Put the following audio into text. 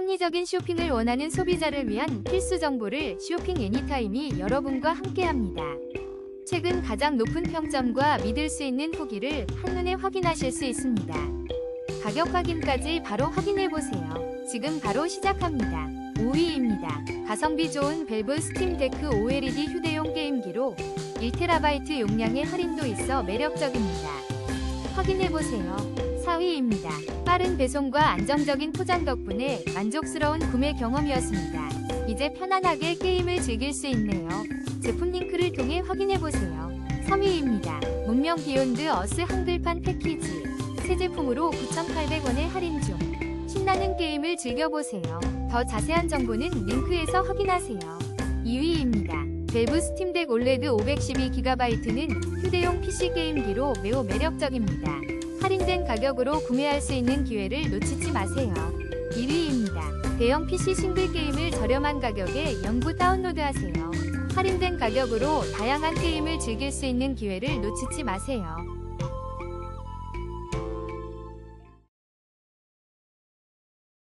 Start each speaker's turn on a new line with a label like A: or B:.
A: 합리적인 쇼핑을 원하는 소비자를 위한 필수 정보를 쇼핑 애니타임이 여러분과 함께합니다. 최근 가장 높은 평점과 믿을 수 있는 후기를 한눈에 확인하실 수 있습니다. 가격 확인까지 바로 확인해 보세요. 지금 바로 시작합니다. 5위입니다. 가성비 좋은 벨브 스팀 데크 OLED 휴대용 게임기로 1TB 용량의 할인도 있어 매력적입니다. 확인해 보세요. 4위입니다. 빠른 배송과 안정적인 포장 덕분에 만족스러운 구매 경험이었습니다. 이제 편안하게 게임을 즐길 수 있네요. 제품 링크를 통해 확인해 보세요. 3위입니다. 문명 비욘드 어스 한글판 패키지. 새 제품으로 9,800원에 할인 중. 신나는 게임을 즐겨보세요. 더 자세한 정보는 링크에서 확인하세요. 2위입니다. 벨브 스팀덱 올레드 512GB는 휴대용 PC 게임기로 매우 매력적입니다. 할인된 가격으로 구매할 수 있는 기회를 놓치지 마세요. 1위입니다. 대형 PC 싱글 게임을 저렴한 가격에 영구 다운로드하세요. 할인된 가격으로 다양한 게임을 즐길 수 있는 기회를 놓치지 마세요.